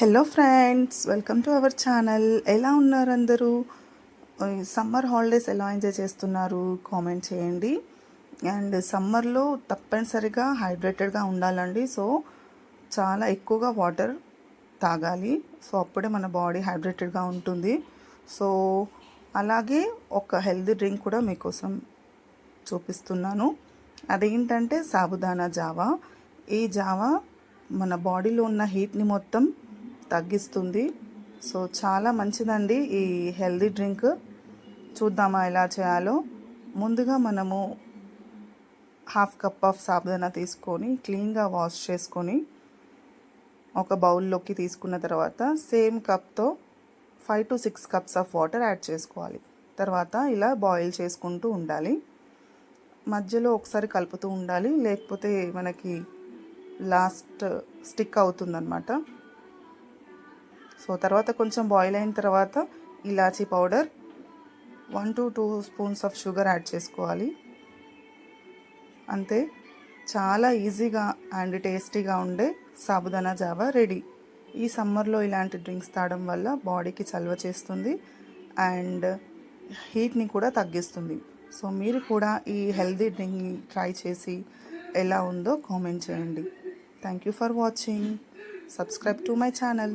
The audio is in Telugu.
Hello friends welcome to our channel ఎలా ఉన్నారు అందరూ? సమ్మర్ హాలిడేస్ ఎలా ఎంజాయ్ చేస్తున్నారు? కామెంట్ చేయండి. అండ్ సమ్మర్లో తప్పనిసరిగా హైడ్రేటెడ్గా ఉండాలండి. సో చాలా ఎక్కువగా వాటర్ తాగాలి. సో అప్పుడే మన బాడీ హైడ్రేటెడ్గా ఉంటుంది. సో అలాగే ఒక హెల్దీ డ్రింక్ కూడా మీకోసం చూపిస్తున్నాను. అదేంటంటే సాబుదానా జావా. ఈ జావా మన బాడీలో ఉన్న హీట్ని మొత్తం తగ్గిస్తుంది. సో చాలా మంచిదండి ఈ హెల్దీ డ్రింక్. చూద్దామా ఎలా చేయాలో. ముందుగా మనము హాఫ్ కప్ ఆఫ్ సాబుదానా తీసుకొని క్లీన్గా వాష్ చేసుకొని ఒక బౌల్లోకి తీసుకున్న తర్వాత సేమ్ కప్తో five to six cups of water add చేసుకోవాలి. తర్వాత ఇలా బాయిల్ చేసుకుంటూ ఉండాలి. మధ్యలో ఒకసారి కలుపుతూ ఉండాలి. లేకపోతే మనకి లాస్ట్ స్టిక్ అవుతుందన్నమాట. సో తర్వాత కొంచెం బాయిల్ అయిన తర్వాత ఇలాచీ powder. One to two spoons of sugar add చేసుకోవాలి. అంతే. చాలా ఈజీగా అండ్ టేస్టీగా ఉండే సాబుదానా జావా రెడీ. ఈ సమ్మర్లో ఇలాంటి డ్రింక్స్ తాగడం వల్ల బాడీకి చల్వ చేస్తుంది అండ్ హీట్ని కూడా తగ్గిస్తుంది. సో మీరు కూడా ఈ హెల్దీ డ్రింక్ని ట్రై చేసి ఎలా ఉందో కామెంట్ చేయండి. Thank you for watching. Subscribe to my channel.